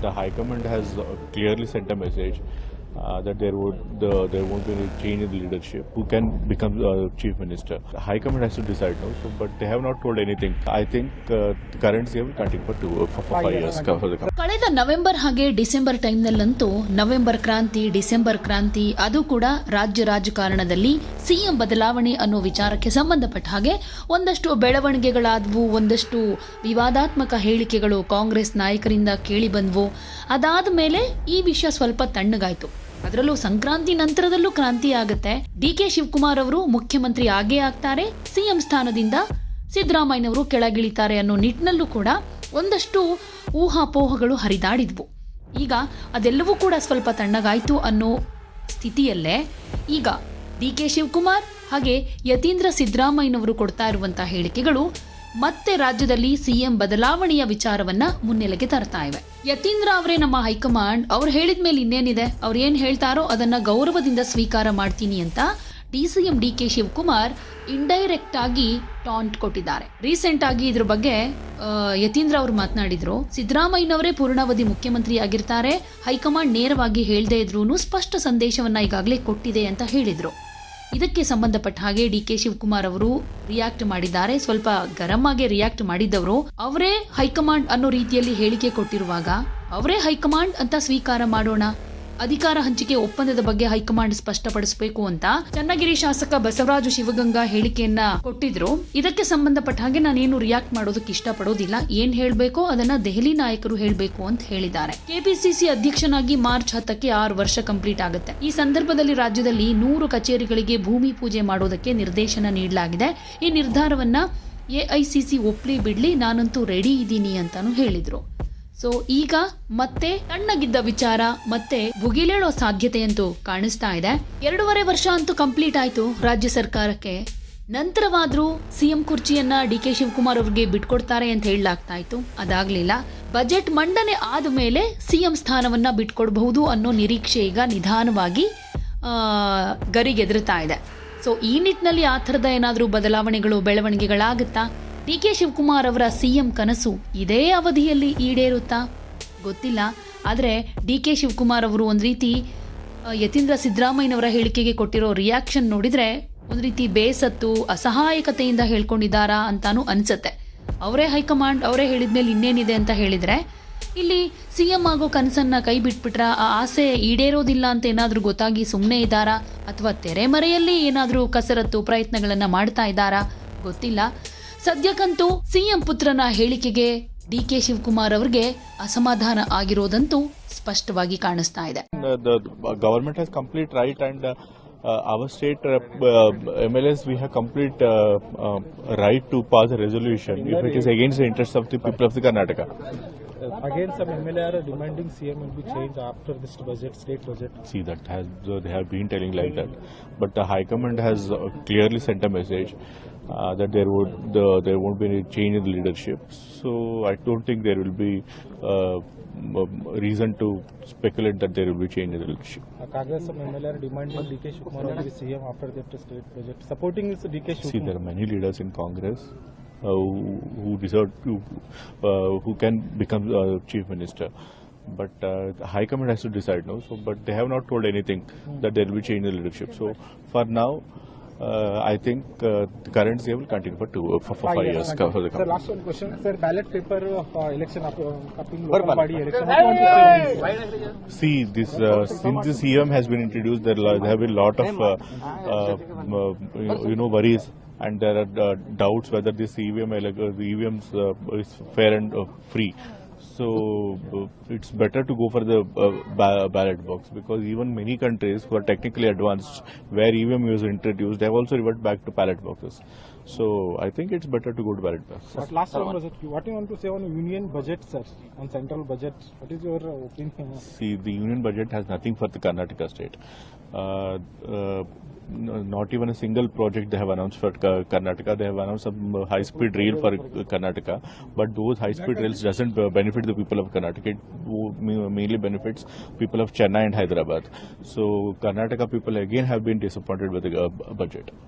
the High Command has uh, clearly sent a message uh, that there would uh, there won't be any change in the leadership. Who can become uh, chief minister? The High Command has to decide now. So, but they have not told anything. I think uh, the current CM will continue for two for, for five years. For the ಕಳೆದ November ಹಾಗೆ December ಟೈಮ್ನಲ್ಲಂತೂ November ಕ್ರಾಂತಿ December ಕ್ರಾಂತಿ ಅದು ಕೂಡ ರಾಜ್ಯ ರಾಜಕಾರಣದಲ್ಲಿ CM ಬದಲಾವಣೆ ಅನ್ನೋ ವಿಚಾರಕ್ಕೆ ಸಂಬಂಧಪಟ್ಟ ಹಾಗೆ ಒಂದಷ್ಟು ಬೆಳವಣಿಗೆಗಳಾದವು ಒಂದಷ್ಟು ವಿವಾದಾತ್ಮಕ ಹೇಳಿಕೆಗಳು ಕಾಂಗ್ರೆಸ್ ನಾಯಕರಿಂದ ಕೇಳಿ ಬಂದವು ಅದಾದ ಮೇಲೆ ಈ ವಿಷಯ ಸ್ವಲ್ಪ ತಣ್ಣಗಾಯ್ತು ಅದರಲ್ಲೂ ಸಂಕ್ರಾಂತಿ ನಂತರದಲ್ಲೂ ಕ್ರಾಂತಿ ಆಗುತ್ತೆ. ಡಿ ಕೆ ಶಿವಕುಮಾರ್ ಅವರು ಮುಖ್ಯಮಂತ್ರಿ ಆಗೇ ಆಗ್ತಾರೆ. ಸಿಎಂ ಸ್ಥಾನದಿಂದ ಸಿದ್ದರಾಮಯ್ಯನವರು ಕೆಳಗಿಳಿತಾರೆ ಅನ್ನೋ ನಿಟ್ಟಿನಲ್ಲೂ ಕೂಡ ಒಂದಷ್ಟು ಊಹಾಪೋಹಗಳು ಹರಿದಾಡಿದ್ವು. ಈಗ ಅದೆಲ್ಲವೂ ಕೂಡ ಸ್ವಲ್ಪ ತಣ್ಣಗಾಯ್ತು ಅನ್ನೋ ಸ್ಥಿತಿಯಲ್ಲೇ ಈಗ ಡಿ ಕೆ ಶಿವಕುಮಾರ್ ಹಾಗೆ ಯತೀಂದ್ರ ಸಿದ್ದರಾಮಯ್ಯನವರು ಕೊಡ್ತಾ ಇರುವಂತಹ ಹೇಳಿಕೆಗಳು ಮತ್ತೆ ರಾಜ್ಯದಲ್ಲಿ ಸಿಎಂ ಬದಲಾವಣೆಯ ವಿಚಾರವನ್ನ ಮುನ್ನೆಲೆಗೆ ತರ್ತಾ ಇವೆ. ಯತೀಂದ್ರ ಅವರೇ ನಮ್ಮ ಹೈಕಮಾಂಡ್. ಅವ್ರು ಹೇಳಿದ ಮೇಲೆ ಇನ್ನೇನಿದೆ? ಅವ್ರು ಏನ್ ಹೇಳ್ತಾರೋ ಅದನ್ನ ಗೌರವದಿಂದ ಸ್ವೀಕಾರ ಮಾಡ್ತೀನಿ ಅಂತ D C M D K Shivakumar indirect ಆಗಿ ಟಾಂಟ್ ಕೊಟ್ಟಿದ್ದಾರೆ. ರೀಸೆಂಟ್ ಆಗಿ ಇದ್ರ ಬಗ್ಗೆ ಯತೀಂದ್ರ ಅವರು ಮಾತನಾಡಿದ್ರು. ಸಿದ್ದರಾಮಯ್ಯನವರೇ ಪೂರ್ಣಾವಧಿ ಮುಖ್ಯಮಂತ್ರಿ ಆಗಿರ್ತಾರೆ. ಹೈಕಮಾಂಡ್ ನೇರವಾಗಿ ಹೇಳದೇ ಇದ್ರೂ ಸ್ಪಷ್ಟ ಸಂದೇಶವನ್ನ ಈಗಾಗಲೇ ಕೊಟ್ಟಿದೆ ಅಂತ ಹೇಳಿದ್ರು. ಇದಕ್ಕೆ ಸಂಬಂಧಪಟ್ಟ ಹಾಗೆ ಡಿ ಕೆ ಶಿವಕುಮಾರ್ ಅವರು ರಿಯಾಕ್ಟ್ ಮಾಡಿದ್ದಾರೆ. ಸ್ವಲ್ಪ ಗರಂ ಆಗಿ ರಿಯಾಕ್ಟ್ ಮಾಡಿದ್ದವರು ಅವರೇ ಹೈಕಮಾಂಡ್ ಅನ್ನೋ ರೀತಿಯಲ್ಲಿ ಹೇಳಿಕೆ ಕೊಟ್ಟಿರುವಾಗ ಅವರೇ ಹೈಕಮಾಂಡ್ ಅಂತ ಸ್ವೀಕಾರ ಮಾಡೋಣ. ಅಧಿಕಾರ ಹಂಚಿಕೆ ಒಪ್ಪಂದದ ಬಗ್ಗೆ ಹೈಕಮಾಂಡ್ ಸ್ಪಷ್ಟಪಡಿಸಬೇಕು ಅಂತ ಚನ್ನಗಿರಿ ಶಾಸಕ ಬಸವರಾಜು ಶಿವಗಂಗಾ ಹೇಳಿಕೆಯನ್ನ ಕೊಟ್ಟಿದ್ರು. ಇದಕ್ಕೆ ಸಂಬಂಧಪಟ್ಟ ಹಾಗೆ ನಾನೇನು ರಿಯಾಕ್ಟ್ ಮಾಡೋದಕ್ಕೆ ಇಷ್ಟಪಡೋದಿಲ್ಲ. ಏನ್ ಹೇಳಬೇಕೋ ಅದನ್ನ ದೆಹಲಿ ನಾಯಕರು ಹೇಳಬೇಕು ಅಂತ ಹೇಳಿದ್ದಾರೆ. ಕೆಪಿಸಿಸಿ ಅಧ್ಯಕ್ಷನಾಗಿ ಮಾರ್ಚ್ ಹತ್ತಕ್ಕೆ ಆರು ವರ್ಷ ಕಂಪ್ಲೀಟ್ ಆಗುತ್ತೆ. ಈ ಸಂದರ್ಭದಲ್ಲಿ ರಾಜ್ಯದಲ್ಲಿ ನೂರು ಕಚೇರಿಗಳಿಗೆ ಭೂಮಿ ಪೂಜೆ ಮಾಡೋದಕ್ಕೆ ನಿರ್ದೇಶನ ನೀಡಲಾಗಿದೆ. ಈ ನಿರ್ಧಾರವನ್ನ ಎಐಸಿಸಿ ಒಪ್ಲಿ ಬಿಡ್ಲಿ, ನಾನಂತೂ ರೆಡಿ ಇದ್ದೀನಿ ಅಂತಾನು ಹೇಳಿದ್ರು. ಸೊ ಈಗ ಮತ್ತೆ ತಣ್ಣಗಿದ್ದ ವಿಚಾರ, ಮತ್ತೆ ಭುಗಿಲೇಳೋ ಸಾಧ್ಯತೆಯಂತೂ ಕಾಣಿಸ್ತಾ ಇದೆ. ಎರಡೂವರೆ ವರ್ಷ ಅಂತೂ ಕಂಪ್ಲೀಟ್ ಆಯ್ತು ರಾಜ್ಯ ಸರ್ಕಾರಕ್ಕೆ. ನಂತರವಾದ್ರೂ ಸಿಎಂ ಕುರ್ಚಿಯನ್ನ ಡಿ ಕೆ ಶಿವಕುಮಾರ್ ಅವ್ರಿಗೆ ಬಿಟ್ಕೊಡ್ತಾರೆ ಅಂತ ಹೇಳಲಾಗ್ತಾ ಇತ್ತು. ಅದಾಗ್ಲಿಲ್ಲ. ಬಜೆಟ್ ಮಂಡನೆ ಆದ ಮೇಲೆ ಸಿಎಂ ಸ್ಥಾನವನ್ನ ಬಿಟ್ಕೊಡ್ಬಹುದು ಅನ್ನೋ ನಿರೀಕ್ಷೆ ಈಗ ನಿಧಾನವಾಗಿ ಗರಿಗೆದರ್ತಾ ಇದೆ. ಸೊ ಈ ನಿಟ್ಟಿನಲ್ಲಿ ಆ ಥರದ ಏನಾದರೂ ಬದಲಾವಣೆಗಳು, ಬೆಳವಣಿಗೆಗಳಾಗುತ್ತಾ? ಡಿ ಕೆ ಶಿವಕುಮಾರ್ ಅವರ ಸಿಎಂ ಕನಸು ಇದೇ ಅವಧಿಯಲ್ಲಿ ಈಡೇರುತ್ತಾ ಗೊತ್ತಿಲ್ಲ. ಆದರೆ ಡಿ ಕೆ ಶಿವಕುಮಾರ್ ಅವರು ಒಂದು ರೀತಿ ಯತೀಂದ್ರ ಸಿದ್ದರಾಮಯ್ಯನವರ ಹೇಳಿಕೆಗೆ ಕೊಟ್ಟಿರೋ ರಿಯಾಕ್ಷನ್ ನೋಡಿದರೆ ಒಂದು ರೀತಿ ಬೇಸತ್ತು, ಅಸಹಾಯಕತೆಯಿಂದ ಹೇಳ್ಕೊಂಡಿದ್ದಾರಾ ಅಂತಾನೂ ಅನಿಸುತ್ತೆ. ಅವರೇ ಹೈಕಮಾಂಡ್, ಅವರೇ ಹೇಳಿದ್ಮೇಲೆ ಇನ್ನೇನಿದೆ ಅಂತ ಹೇಳಿದರೆ, ಇಲ್ಲಿ ಸಿ ಎಂ ಆಗೋ ಕನಸನ್ನ ಕೈ ಬಿಟ್ಬಿಟ್ರ, ಆ ಆಸೆ ಈಡೇರೋದಿಲ್ಲ ಅಂತ ಏನಾದರೂ ಗೊತ್ತಾಗಿ ಸುಮ್ಮನೆ ಇದ್ದಾರಾ? ಅಥವಾ ತೆರೆಮರೆಯಲ್ಲಿ ಏನಾದರೂ ಕಸರತ್ತು ಪ್ರಯತ್ನಗಳನ್ನು ಮಾಡ್ತಾ ಇದ್ದಾರಾ? ಗೊತ್ತಿಲ್ಲ. ಸದ್ಯಕ್ಕಂತೂ ಸಿಎಂ ಪುತ್ರನ ಹೇಳಿಕೆಗೆ ಡಿ ಕೆ ಶಿವಕುಮಾರ್ ಅವರಿಗೆ ಅಸಮಾಧಾನ ಆಗಿರೋದಂತೂ ಸ್ಪಷ್ಟವಾಗಿ ಕಾಣಿಸ್ತಾ ಇದೆ. Government has complete right and our state M L S we have complete right to pass resolution if it is against interest of the people of the Karnataka again some M L are demanding CM will be change after this budget state budget see that has they have been telling like that but high command has clearly sent a message uh, that there would the, there won't be any change in the leadership. So I don't think there will be uh, m- reason to speculate that there will be change in the leadership. Uh, Congress, some MLA are demanding DK Shivakumar will be CM after that state budget. Supporting is DK See, there are many leaders in Congress uh, who, who deserve to, uh, who can become uh, chief minister. But uh, the High Command has to decide now. So, but they have not told anything that there will be change in the leadership. So, for now, uh, I think uh, the current CM will continue for two, uh, for, for five years. Thank you. For the Sir, last one question. Sir, ballot paper of uh, election up, uh, up in local body election. What you want to say on this? See, this uh, since the CM has been introduced, there, lo- there have been a lot of uh, uh, uh, you know worries, and there are uh, doubts whether this EVM ele- uh, the EVMs uh, is fair and uh, free. So uh, it's better to go for the uh, ballot box because even many countries who are technically advanced, where EVM was introduced, they have also reverted back to ballot boxes. So I think it's better to go to ballot box. What last one was it? What do you want to say on union budget, sir? On central budget, what is your opinion? See, the union budget has nothing for the Karnataka state. Uh, uh, not even a single project they have announced for Karnataka. They have announced some uh, high-speed rail for uh, Karnataka, but those high-speed rails doesn't uh, benefit the people of Karnataka. It mainly benefits people of Chennai and Hyderabad. So Karnataka people again have been disappointed with the uh, budget.